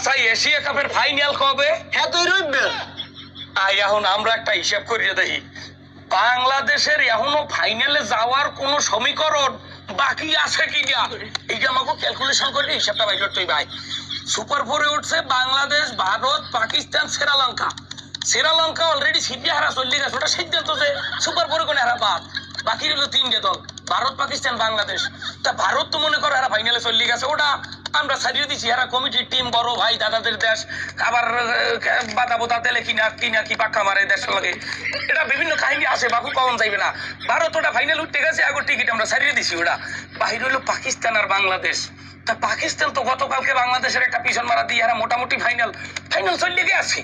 আচ্ছা এশিয়া কাপের ফাইনাল কবে? হ্যাঁ তুই রইবে আই এখন আমরা একটা হিসাব করিয়ে দেখি। বাংলাদেশের এখনও ফাইনালে যাওয়ার কোনো সমীকরণ বাকি আছে কি না? এইটা আমাকে ক্যালকুলেশন করে হিসাবটা বাইর করতেই ভাই। সুপার ফোরে উঠছে বাংলাদেশ ভারত পাকিস্তান শ্রীলঙ্কা শ্রীলঙ্কা অলরেডি সিদ্ধি হারা চল্লি গেছে ওটা সিদ্ধান্ত যে সুপার ফোরে কোনো হারা বাদ। বাকি রইল তিনটে দল ভারত পাকিস্তান বাংলাদেশ। তা ভারত তো মনে করো হারা ফাইনালে চল্লি গেছে ওটা আমরা ছাড়িয়ে দিচ্ছি হারা কমিটির টিম বড় ভাই, দাদাদের দেশ, আবার বাদা বোতা তেলে কিনা কিনা কি পাক্কা মারে দেশের লাগে। এটা বিভিন্ন কাহিনী আছে বাবু কম যাইবে না। ভারত ওটা ফাইনাল উঠতে গেছে, আগর টিকিট আমরা ছাড়িয়ে দিছি ওটা। বাহির হইল পাকিস্তান আর বাংলাদেশ। তা পাকিস্তান তো গতকালকে বাংলাদেশের একটা পিছন মারা দিয়ে এরা মোটামুটি ফাইনাল ফাইনাল চলে গেছে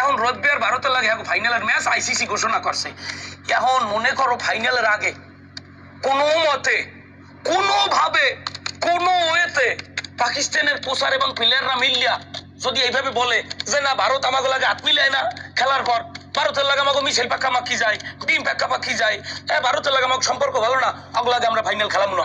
এখন রবিবার ভারতের লাগে এখন ফাইনালের ম্যাচ আইসিসি ঘোষণা করছে। এখন মনে করো ফাইনালের আগে কোনো মতে, কোনোভাবে, কোনো ওয়েতে পাকিস্তানের প্রচার এবং প্লেয়াররা মিলিয়া যদি এইভাবে বলে যে না ভারত আমাকে লাগে হাত মিলায় না খেলার পর ভারতের লাগে আমাকে মিছিল পাক্কা মাক্কি যায় ডিম পাক্কা পাক্কি যায় হ্যাঁ ভারতের লাগে আমাকে সম্পর্ক ভালো না অগলাগে আমরা ফাইনাল খেলাম না।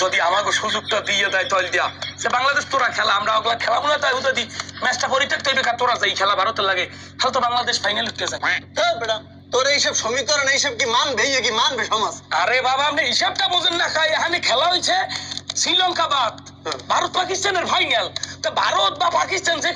যদি আমাকে সুযোগটা দিয়ে দেয় তল দিয়া যে বাংলাদেশ তোরা খেলা আমরা অগলা খেলাম না তাই যদি ম্যাচটা পরিত্যক্ত হইবে তোরা যাই খেলা ভারতের লাগে তাহলে তো বাংলাদেশ ফাইনাল উঠতে যায় হ্যাঁ বেটা তোর এইসব সমীকরণ এইসব কি মানবে ইয়ে কি মানবে সমাজ আরে বাবা আপনি হিসাবটা বোঝেন না খাই এখানে খেলা হয়েছে শ্রীলঙ্কা বাদ ভারত পাকিস্তানের ফাইনাল তা ভারত বা পাকিস্তান যে